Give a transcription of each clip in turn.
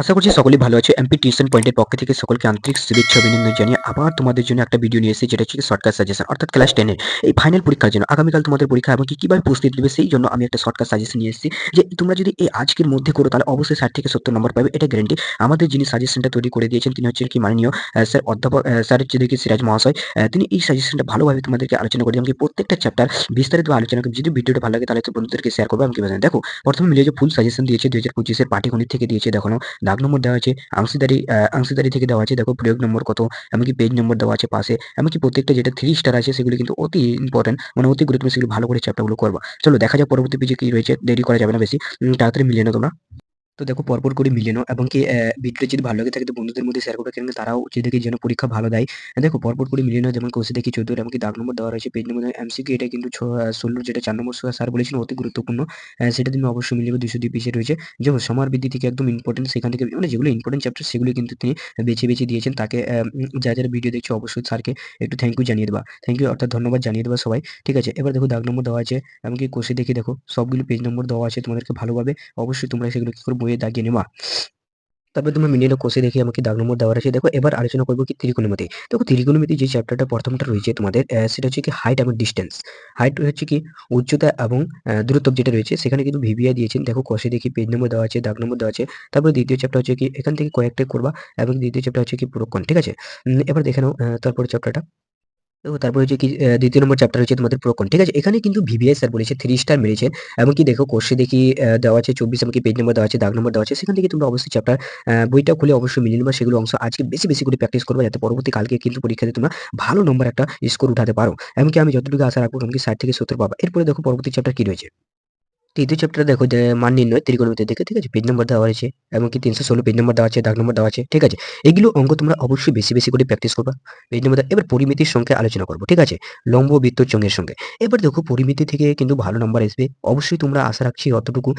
আশা করছি সকলেই ভালো আছে। এমপি টিউশন পয়েন্টের পক্ষ থেকে সকলকে আন্তরিক শুভেচ্ছা অভিনন্দন জানিয়ে আবার তোমাদের জন্য একটা ভিডিও নিয়ে এসেছি, যেটা হচ্ছে শর্টকাট সাজেশন অর্থাৎ ক্লাস টেনের এই ফাইনাল পরীক্ষার জন্য। আগামীকাল তোমাদের পরীক্ষা এবং কি কীভাবে প্রস্তুতি দেবে সেই জন্য আমি একটা শর্টকাট সাজেশন নিয়ে এসেছি, যে তোমরা যদি এই আজকের মধ্যে করো, তাহলে অবশ্যই ষাট থেকে সত্তর নম্বর পাবে, এটা গ্যারেন্টি আমাদের যিনি সাজেশনটা তৈরি করে দিয়েছেন, তিনি হচ্ছেন কি মাননীয় স্যার অধ্যাপক স্যার হচ্ছে দেখি সিরাজ মহাশয়। তিনি এই সাজেশনটা ভালোভাবে তোমাদেরকে আলোচনা করে এমনকি প্রত্যেকটা চ্যাপ্টার বিস্তারিত আলোচনা যদি ভিডিওটা ভালো লাগে, তাহলে বন্ধুদেরকে শেয়ার করব আমি কি দেখো, প্রথমে মিলিয়ে যে ফুল সাজেশন দিয়েছে, দুই হাজার পঁচিশের পাটিগণিত থেকে দিয়েছে দেখানো দাগ নম্বর দেওয়া আছে, অংশীদারি অংশীদারি থেকে দেওয়া আছে, দেখো প্রয়োগ নম্বর কত, এমনকি পেজ নম্বর দেওয়া আছে পাশে, এমনকি প্রত্যেকটা যেটা থ্রি স্টার আছে সেগুলি কিন্তু অতি ইম্পর্টেন্ট মানে অতি গুরুত্বপূর্ণ, সেগুলো ভালো করে চ্যাপ্টারগুলো করবা। চলো দেখা যাক পরবর্তী পেজে কি রয়েছে, দেরি করা যাবে না বেশি তাড়াতাড়ি মিলিয়ে না তোমরা। তো দেখো পরপর করে মিলিয়ে এবং কি আহ, ভিডিওটা যদি ভালো লাগে থাকে তো বন্ধুদের মধ্যে শেয়ার করবে। কিন্তু তারাও যেদিকে যেন পরীক্ষা ভালো দেয়। দেখো পরপর করে মিলিয়ে নাও যেমন কোষে দেখি চোদ্দ এমনকি দাগ নম্বর দেওয়া রয়েছে পেজ নম্বর এমসিকিউ এটা কিন্তু ষোলোর যেটা চার নম্বর স্যার বলেছেন অতি গুরুত্বপূর্ণ। সেটা তুমি অবশ্যই মিলিয়ে দুশো দুই পিসে রয়েছে। যেমন সমার বৃদ্ধি থেকে একদম ইম্পর্টেন্ট সেখান থেকে মানে যেগুলো ইম্পর্টেন্ট চ্যাপ্টার সেগুলো কিন্তু তিনি বেছে বেছে দিয়েছেন। তাকে যা যারা ভিডিও দেখছে অবশ্যই স্যারকে একটু থ্যাংক ইউ জানিয়ে দেবা। থ্যাংক ইউ অর্থাৎ ধন্যবাদ জানিয়ে দেবা সবাই। ঠিক আছে এবার দেখো দাগ নম্বর দেওয়া আছে এমনকি কোষে দেখি দেখো সবগুলো পেজ নম্বর দেওয়া আছে তোমাদেরকে ভালোভাবে। অবশ্যই তোমরা সেগুলো কি করে বইয়ে দাগিয়ে নেবা তারপরে তোমরা মিলিয়ে কোষে দেখে আমাকে দাগ নম্বর দেওয়া আছে দেখো, এবার আলোচনা করব কি ত্রিকোণমিতি। দেখো, ত্রিকোণমিতি যে চ্যাপ্টারটা প্রথমটা রয়েছে তোমাদের সেটা হচ্ছে কি হাইট এবং ডিস্টেন্স হাইট হচ্ছে কি উচ্চতা এবং দূরত্ব যেটা রয়েছে, সেখানে কিন্তু ভিভিআই দিয়েছেন। দেখো, কোষে দেখি পেজ নম্বর দেওয়া আছে, দাগ নম্বর দেওয়া আছে। তারপরে দ্বিতীয় চ্যাপ্টার হচ্ছে কি, এখান থেকে কয়েকটা করবা এবং দ্বিতীয় চ্যাপ্টার হচ্ছে কি পুরক্ষণ, ঠিক আছে? এবার দেখে নাও তারপরে চ্যাপ্টারটা দেখো তারপরে হচ্ছে কি দ্বিতীয় নম্বর চ্যাপ্টার হচ্ছে তোমাদের প্রকন ঠিক আছে? এখানে কিন্তু ভিভিআই স্যার বলেছে থ্রি স্টার মেরেছেন এমনকি দেখো কোর্সে দেখি দেওয়া আছে চব্বিশ, এমনকি পেজ নম্বর দেওয়া আছে, দাগ নম্বর দেওয়া আছে। সেখান থেকে তোমরা অবশ্যই চ্যাপ্টার বইটা খুলে অবশ্যই মিলিয়ে নেবা। সেগুলো অংশ আজকে বেশি বেশি করে প্র্যাকটিস করবে যাতে পরবর্তী কালকে কিন্তু পরীক্ষাতে তোমরা ভালো নম্বর একটা স্কোর উঠাতে পারো। এমনকি আমি যতটুকু আশা রাখব এমনকি ষাট থেকে সত্তর পাবা। এরপরে দেখো পরবর্তী চ্যাপ্টার কি রয়েছে? তৃতীয় চ্যাপ্টার দেখো যে মান নির্ণয়, ত্রিকোণমিতি দেখে ঠিক আছে? পেজ নম্বর দেওয়া আছে এমনকি তিনশো ষোলো পেজ নম্বর দেওয়া আছে, দাগ নম্বর দেওয়া আছে, ঠিক আছে? এগুলো অঙ্ক তোমরা অবশ্যই বেশি বেশি করে প্র্যাকটিস করবা। পেজ নম্বর এবার পরিমিতির সঙ্গে আলোচনা করব, ঠিক আছে? লম্ব বৃত্ত চঙ্গের সঙ্গে। এবার দেখো পরিমিতি থেকে কিন্তু ভালো নাম্বার আসবে। অবশ্যই তোমরা আশা রাখছি অতটুকু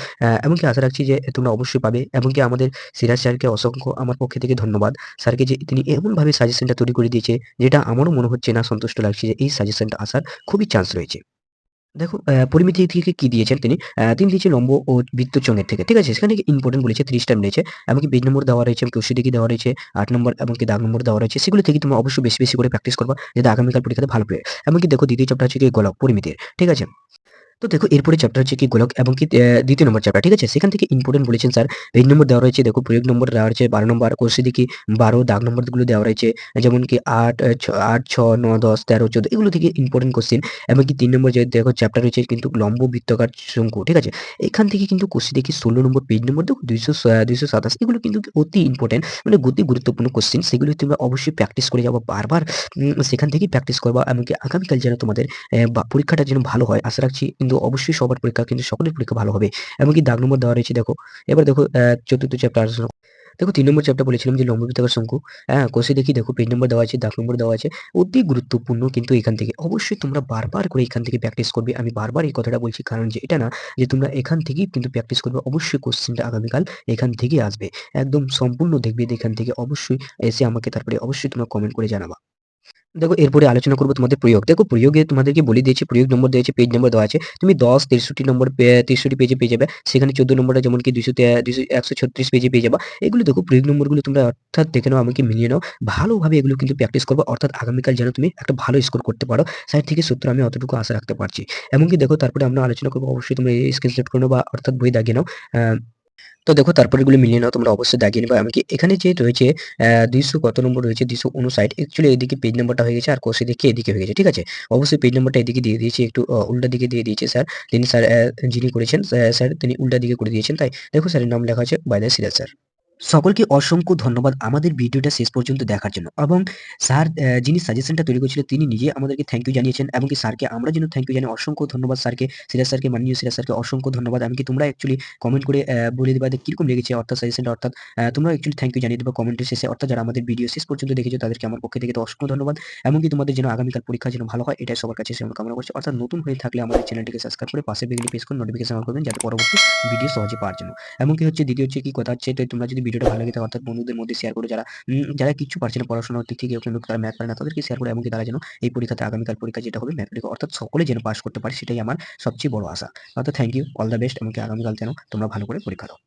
এমনকি আশা রাখছি যে তোমরা অবশ্যই পাবে। এমনকি আমাদের সিরাজ স্যারকে অসংখ্য আমার পক্ষে থেকে ধন্যবাদ। স্যারকে যে তিনি এমনভাবে সাজেশনটা তৈরি করে দিয়েছে, যেটা আমারও মনে হচ্ছে না, সন্তুষ্ট লাগছে যে এই সাজেশনটা আসার খুবই চান্স রয়েছে। দেখো পরিমিতি থেকে কি দিয়েছেন তিনি? তিনি দিয়েছে লম্ব ও বৃত্ত চঙের থেকে, ঠিক আছে? সেখানে ইম্পর্টেন্ট বলেছে? ত্রিশ টাইম রয়েছে, এমনকি পেজ নম্বর দেওয়া রয়েছে কোষে দিকে দেওয়া রয়েছে, আট নম্বর, এমনকি দাগ নম্বর দেওয়া রয়েছে, সেগুলো থেকে তুমি অবশ্যই বেশি বেশি করে প্র্যাকটিস করবা, যাতে আগামীকাল পরীক্ষাতে ভালো পেয়ে। এমনকি দেখো, দ্বিতীয় চ্যাপ্টার হচ্ছে গোলক, পরিমিতির, ঠিক আছে? তো দেখো, এরপরে চ্যাপ্টার হচ্ছে কি গোলক এবং কি দ্বিতীয় নম্বর চ্যাপ্টার ঠিক আছে? সেখান থেকে ইম্পর্টেন্ট বলেছেন স্যার পেজ নম্বর দেওয়া রয়েছে, দেখো, প্রয়োগ নম্বর দেওয়া রয়েছে, বারো নম্বর কোর্সে দেখি বারো, দাগ নম্বরগুলো দেওয়া রয়েছে, যেমন কি আট আট, ছ, ন, দশ, তেরো, চোদ্দ, এগুলো থেকে ইম্পর্টেন্ট কোশ্চেন এমনকি তিন নম্বর যে দেখো চ্যাপ্টার রয়েছে কিন্তু লম্ব বৃত্তকার শঙ্কু, ঠিক আছে? এখান থেকে কিন্তু কোশ্চেন দেখি ষোলো নম্বর পেজ নম্বর দেখো, দুইশো দুইশো সাতাশ, এগুলো কিন্তু অতি ইম্পর্টেন্ট মানে গতি গুরুত্বপূর্ণ কোশ্চেন সেগুলো তোমরা অবশ্যই প্র্যাকটিস করে যাব, বারবার সেখান থেকেই প্র্যাকটিস করবা, এমনকি আগামীকাল যেন তোমাদের পরীক্ষাটা যেন ভালো হয়, আশা রাখছি কিন্তু অবশ্যই সবার পরীক্ষা কিন্তু সকলের পরীক্ষা ভালো হবে। এমনকি দাগ নম্বর দেওয়া রয়েছে, দেখো। এবার দেখো চতুর্থ চ্যাপ্টার আলোচনা দেখো, তিন নম্বর চ্যাপ্টার বলেছিলাম যে লম্ব বৃত্তাকার শঙ্কু হ্যাঁ কোষে দেখি, দেখো পেজ নম্বর দেওয়া আছে, দাগ নম্বর দেওয়া আছে। অতি গুরুত্বপূর্ণ কিন্তু এখান থেকে। অবশ্যই তোমরা বারবার করে এখান থেকে প্র্যাকটিস করবে। আমি বারবার এই কথাটা বলছি, কারণ যে এটা না, যে তোমরা এখান থেকেই কিন্তু প্র্যাকটিস করবে। অবশ্যই কোশ্চেনটা আগামীকাল এখান থেকেই আসবে। একদম সম্পূর্ণ দেখবে এখান থেকে। অবশ্যই এসে আমাকে তারপরে অবশ্যই তোমরা কমেন্ট করে জানাবা। দেখো, এরপরে আলোচনা করব তোমাদের প্রয়োগ। দেখো, প্রয়োগে তোমাদেরকে বলে দিয়েছি, প্রয়োগ নম্বর দিয়েছে পেজ নম্বর দেওয়া আছে। তুমি দশ, তেষট্টি নম্বর তেষট্টি পেজে পেয়ে যাবে। সেখানে চোদ্দ নম্বরটা যেমন কি দুশো একশো ছত্রিশ পেজে পেয়ে যাবা। এগুলো দেখো, প্রয়োগ নম্বরগুলো তোমরা অর্থাৎ দেখে নাও, আমাকে মিলিয়ে নাও। ভালোভাবে এগুলো কিন্তু প্র্যাকটিস করব। অর্থাৎ আগামীকাল যেন তুমি একটা ভালো স্কোর করতে পারো। ষাট থেকে সত্তর আমি অতটুকু আশা রাখতে পারছি। এমনকি দেখো, তারপরে আমরা আলোচনা করব, অবশ্যই তোমরা স্ক্রিনশট করে নাও বা অর্থাৎ বই দাগিয়ে নাও। তো দেখো তারপরে এগুলো মিলিয়ে নাও, তোমরা অবশ্যই দাগিয়ে নেবে। কি এখানে যে রয়েছে দুইশো কত নম্বর রয়েছে, দুইশো উনষাট অ্যাকচুয়ালি এদিকে পেজ নাম্বারটা হয়ে গেছে, আর কোষে দিকে এদিকে হয়ে গেছে, ঠিক আছে? অবশ্যই পেজ নাম্বারটা এদিকে দিয়ে দিয়েছে, একটু উল্টা দিকে দিয়ে দিয়েছে স্যার তিনি স্যার যিনি করেছেন স্যার তিনি উল্টা দিকে করে দিয়েছেন, তাই? দেখো স্যারের নাম লেখা আছে বাইদা সিরাজ স্যার সকলকে অসংখ্য ধন্যবাদ আমাদের ভিডিওটা শেষ পর্যন্ত দেখার জন্য। এবং স্যার যিনি সাজেশনটা তৈরি করেছিলেন তিনি নিজে আমাদেরকে থ্যাংক ইউ জানিয়েছেন এমনকি স্যারকে আমরা যেন থ্যাংক ইউ জানি অসংখ্য ধন্যবাদ স্যারকে, সিরাজ স্যারকে, মাননীয় সিরাজ স্যারকে অসংখ্য ধন্যবাদ। এমনকি তোমরা অ্যাকচুয়ালি কমেন্ট করে বলে দেবা কীরকম লেগেছে অর্থাৎ সাজেশনটা অর্থাৎ তোমরা অ্যাকচুয়ালি থ্যাংক ইউ জানিয়ে দেবা কমেন্টের শেষে। অর্থাৎ যারা আমাদের ভিডিও শেষ পর্যন্ত দেখেছ, তাদেরকে আমার পক্ষ থেকে অসংখ্য ধন্যবাদ। এমনকি তোমাদের যেন আগামীকাল পরীক্ষা যেন ভালো হয়, এটাই সবার কাছে সেরকম কামনা করছি। অর্থাৎ নতুন হয়ে থাকলে আমাদের চ্যানেলটিকে সাবস্ক্রাইব করে পাশে বেগলি প্রেস করে নোটিফিকেশন অন করবেন, যাতে পরবর্তী ভিডিও সহজে পাওয়ার জন্য। এমনকি হচ্ছে দ্বিতীয় হচ্ছে কি, কথা হচ্ছে তোমরা যদি ভিডিওটা ভালো লাগে, অর্থাৎ বন্ধুদের মধ্যে শেয়ার করে যারা যারা কিছু পারছে না পড়াশোনার দিক থেকে কিন্তু তারা ম্যাথ পারে না, তাদেরকে শেয়ার করে, এমনকি তারা যেন এই পরীক্ষাতে আগামীকাল পরীক্ষা যেটা হবে ম্যাথমেটিক অর্থাৎ সকলে যেন পাস করতে পারে, সেটাই আমার সবচেয়ে বড় আশা। অর্থাৎ thank you all the best এমনকি আগামীকাল যেন তোমরা ভালো করে পরীক্ষা দাও।